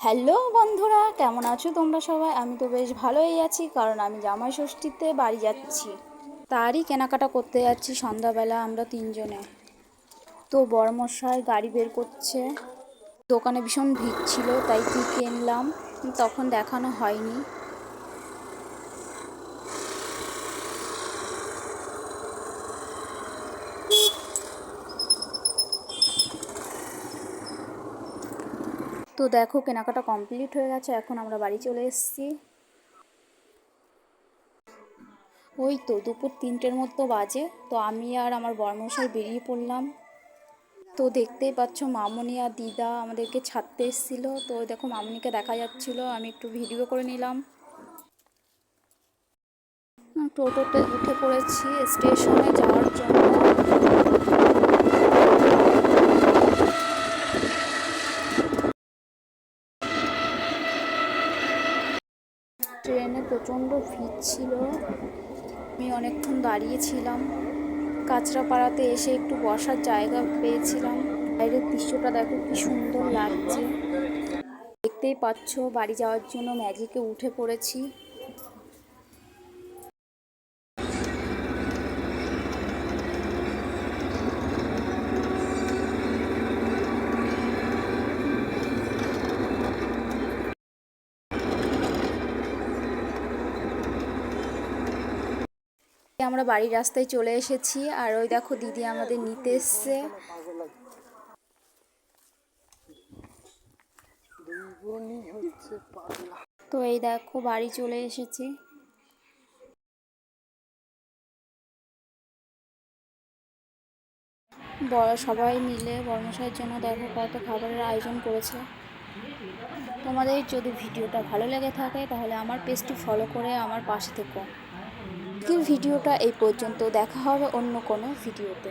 Hello বন্ধুরা, কেমন আছো তোমরা সবাই? আমি তো বেশ ভালোই আছি, কারণ আমি জামাই ষষ্ঠীতে বাড়ি যাচ্ছি। তারই কেনাকাটা করতে যাচ্ছি সন্ধ্যাবেলা আমরা তিনজনে। তো বড়মশাই গাড়ি বের করছে। দোকানে ভীষণ ভিড় ছিল, তাই কি কিনলাম, তখন দেখানো হয়নি। তো দেখো, কেনাকাটা কমপ্লিট হয়ে গেছে, এখন আমরা বাড়ি চলে এসেছি। ওই তো দুপুর তিনটের মতো বাজে, তো আমি আর আমার বর্মশাই বেরিয়ে পড়লাম। তো দেখতেই পাচ্ছ, মামনি আর দিদা আমাদেরকে ছাড়তে এসেছিল। তো দেখো, মামনিকে দেখা যাচ্ছিল, আমি একটু ভিডিও করে নিলাম। টোটোতে উঠে পড়েছি, স্টেশনে যাওয়ার জন্য। ট্রেনে প্রচণ্ড ভিড় ছিল। আমি অনেকক্ষণ দাঁড়িয়েছিলাম। কাঁচরাপাড়াতে এসে একটু বসার জায়গা পেয়েছিলাম। বাইরের দৃশ্যটা দেখো কি সুন্দর লাগছে। দেখতেই পাচ্ছ, বাড়ি যাওয়ার জন্য ম্যাজিকে উঠে পড়েছি। আমরা বাড়ির রাস্তায় চলে এসেছি। আর ওই দেখো দিদি আমাদের নিতে এসছে। তো এই দেখো বাড়ি চলে এসেছি। বড় সবাই মিলে বর্মশাইয়ের জন্য দেখো কত খাবারের আয়োজন করেছে। তোমাদের যদি ভিডিওটা ভালো লেগে থাকে তাহলে আমার পেজটি ফলো করে আমার পাশে থেকো। আজকের ভিডিওটা এই পর্যন্ত দেখা হবে অন্য কোনো ভিডিওতে।